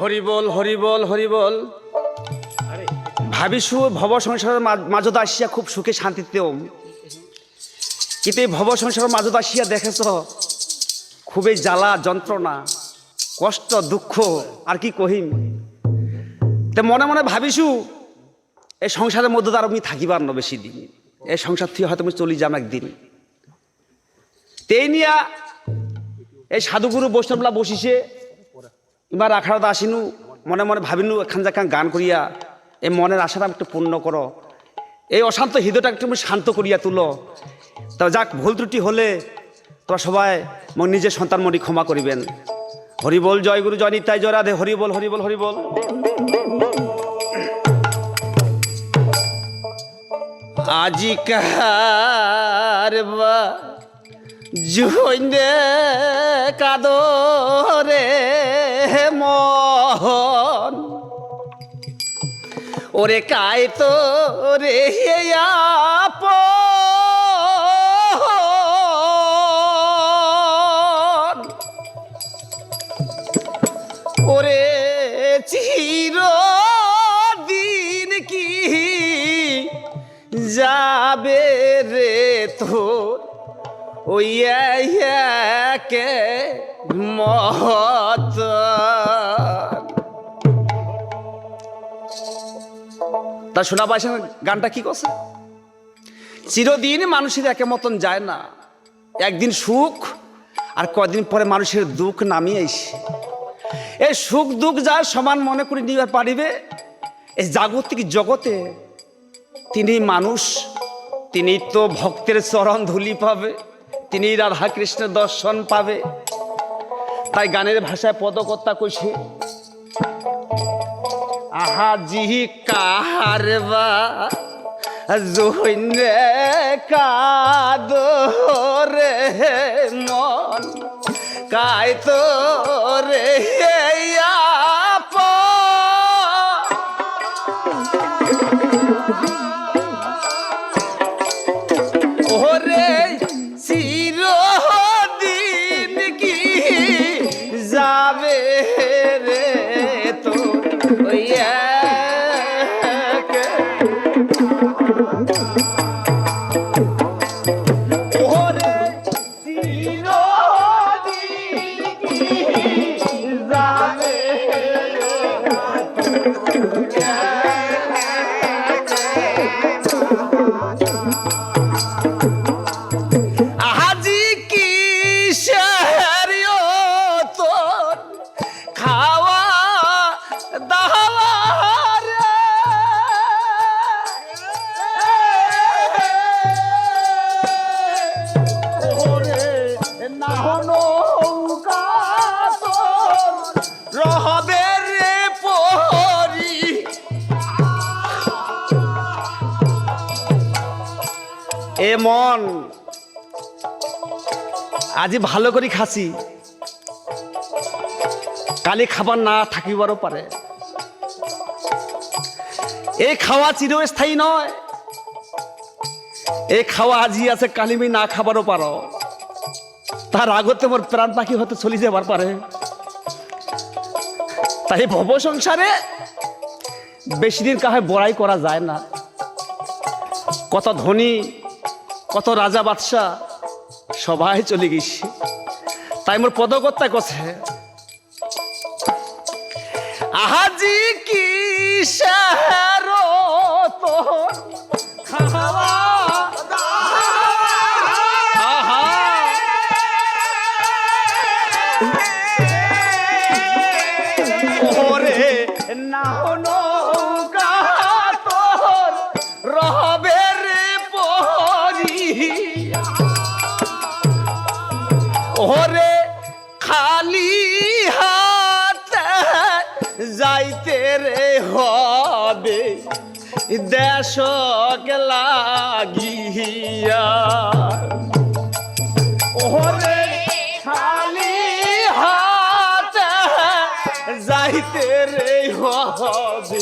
হরিবল হরিবল হরিবল। ভাবিসু ভব সংসারের মা- মাঝত আসিয়া খুব সুখে শান্তিতেও কিন্তু এই ভব সংসারের মাঝত আসিয়া দেখেছ, খুবই জ্বালা, যন্ত্রণা। কষ্ট, দুঃখ, আর কি কহিম? তে মনে মনে ভাবিসু এই সংসারের মধ্যে তো আর আমি থাকিবার না বেশি দিন। এই সংসার থেকে হয়তো আমি চলে যাম একদিন। তেই নিয়া এই সাধুগুরু বৈষ্ণবলা বসিছে, এবার আখাড়াতে আসিনু, মনে মনে ভাবিনু, এখান যাখান গান করিয়া, এই মনের আশাটা একটু পূর্ণ করো। এই অশান্ত হৃদয়টা একটু শান্ত করিয়া তুলো। তা যাক, ভুল ত্রুটি হলে তোরা সবাই নিজের সন্তান মনি ক্ষমা করিবেন। হরিবল জয় গুরু, জয় নিতাই, জয় রাধে। হরিবল হরিবল হরিবল আজিকার বা জুইনে কাদরে মন। ওরে কায় তো রে আপন যাবে রে তোর ওই একে মত তা শোনা পাইছেন গানটা কি করছে? চিরদিন মানুষের একে মতন যায় না। একদিন সুখ আর কদিন পরে মানুষের দুঃখ নামিয়ে আইসে এই সুখ দুঃখ যা সমান মনে করে নিবার পারিবে, এই জাগতিক জগতে তিনি মানুষ, তিনি তো ভক্তের চরণ ধুলি পাবে, তিনি রাধা কৃষ্ণের দর্শন পাবে। তাই গানের ভাষায় পদকর্তা কইছে, আহা জি কারবা জৈনে কাদরে মন কাই তো রে আপন ওরে চিরদিন কি যাবে রে তো ওই মন। আজি ভালো করে খাসি। কালি খাবার না থাকিবারও পারে। এই খাওয়া চিরস্থায়ী নয়। এই খাওয়া আজি আছে কালি আমি না খাবারও পারো। তার আগতে মোর প্রাণ পাখি হতে চলে যাবার পারে। তাই ভব সংসারে বেশি দিন কাহে বড়াই করা যায় না। কত ধনী কত রাজা বাদশাহ সবাই চলে গেছে। তাই মোর পদকর্তা কছে? আহাজি কি খাওয়া রে হবে দেশক লাগিয়া। ওরে খালি হাত যাইতে রে হবে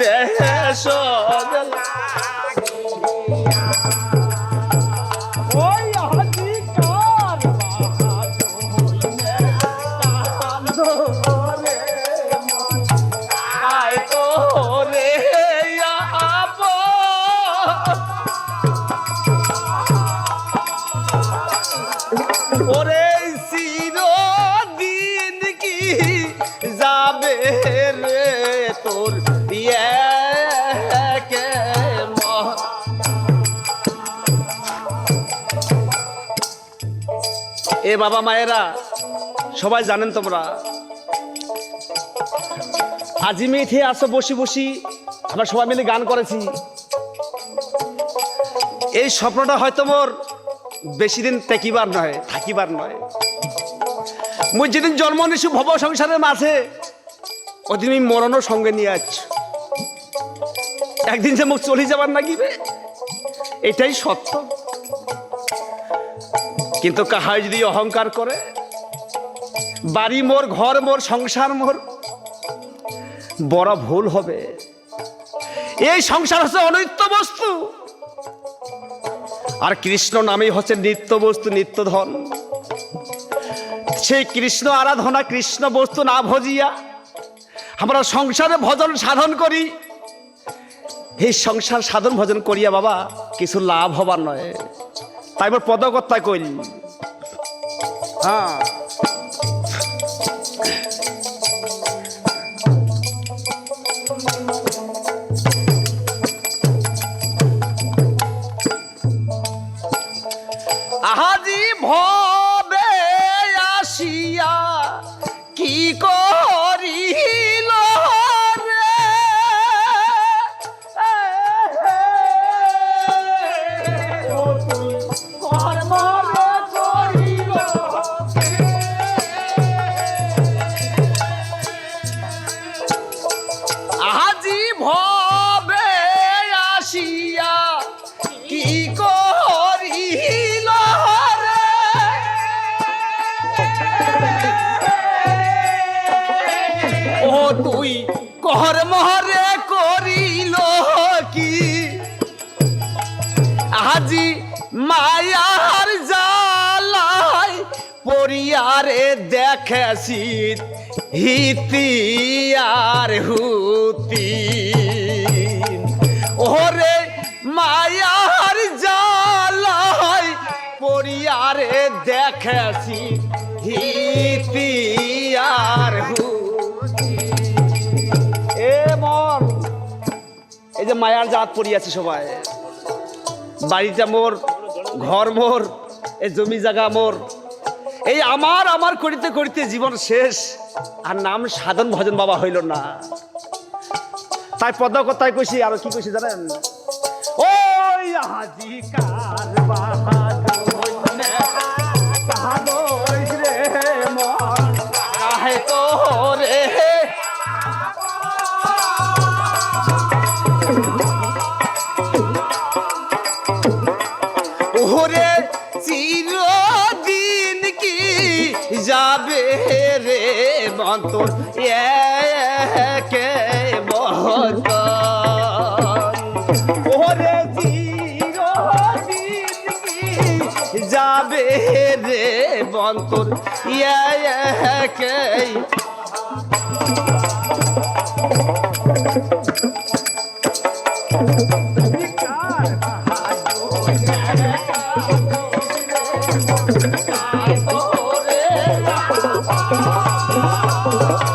দেশক লাগিয়া এ বাবা মায়েরা, সবাই জানেন তোমরা, আজি মেঠে আসো বসি বসি, আমরা সবাই মিলে গান করেছি। এই স্বপ্নটা হয়তো মোর বেশি দিন তেকিবার নয়, থাকিবার নয়। মুই যেদিন জন্ম নিছু ভব সংসারের মাঝে, ওদিন আমি মরণও সঙ্গে নিয়ে আছ। একদিন যে মুখ চলে যাবার নাকিবে এটাই সত্য। কিন্তু কাহাই যদি অহংকার করে, বাড়ি মোর, ঘর মোর, সংসার মোর, বড় ভুল হবে। এই সংসার হচ্ছে অনৈত্য বস্তু। আর কৃষ্ণ নামেই হচ্ছে নিত্য বস্তু নিত্য ধন সেই কৃষ্ণ আরাধনা, কৃষ্ণ বস্তু না ভজিয়া আমরা সংসারে ভজন সাধন করি। এই সংসার সাধন ভজন করিয়া বাবা, কিছু লাভ হবার নয়। তাই পদকর্তা কইল। হ্যাঁ। তুই কর্মরে করিল কি? আজি মায়ার জালাই পরিয়ারে দেখেছি হিতিয়ার হুতি। ওরে মায়ার জালাই পরিয়ারে দেখেছি যে মায়ার জাত পড়িয়াছি সবাই। বাড়িটা মোর, ঘর মোর, এই জমি জায়গা মোর। এই আমার আমার করিতে করিতে জীবন শেষ, আর নাম সাধন ভজন বাবা হইল না। তাই পদ্মা কথায় কইছি, আর কি কইছি জানেন? ওই হাজি কার বাহাদুর মন্তর একে মহত ওরে যাবে রে মন্তর একে? ওরে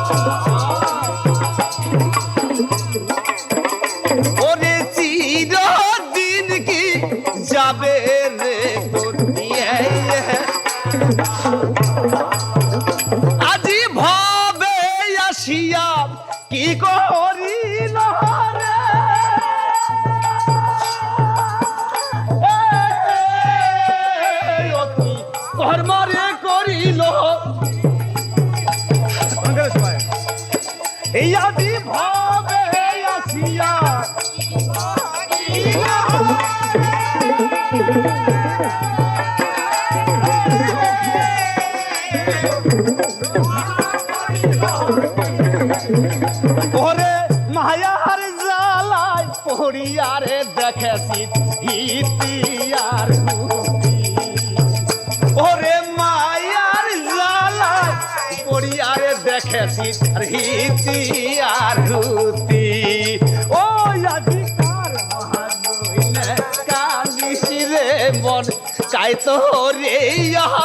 ওরে মায়ার জাল দেখেছি ইতিহার ওরে মায়ার জালা পড়িয়ারে দেখেছি আর আর রুতি চাই তো রে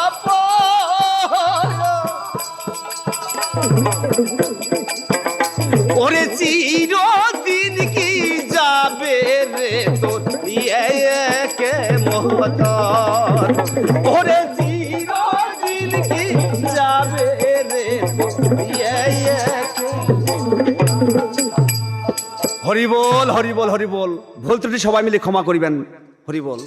আপন। ওরে কি যাবে রে তোর কে মহতর ওরে কি যাবে রে তোর হরিবল হরিবল হরিবল ভুল ত্রুটি সবাই মিলে ক্ষমা করিবেন। হরিবল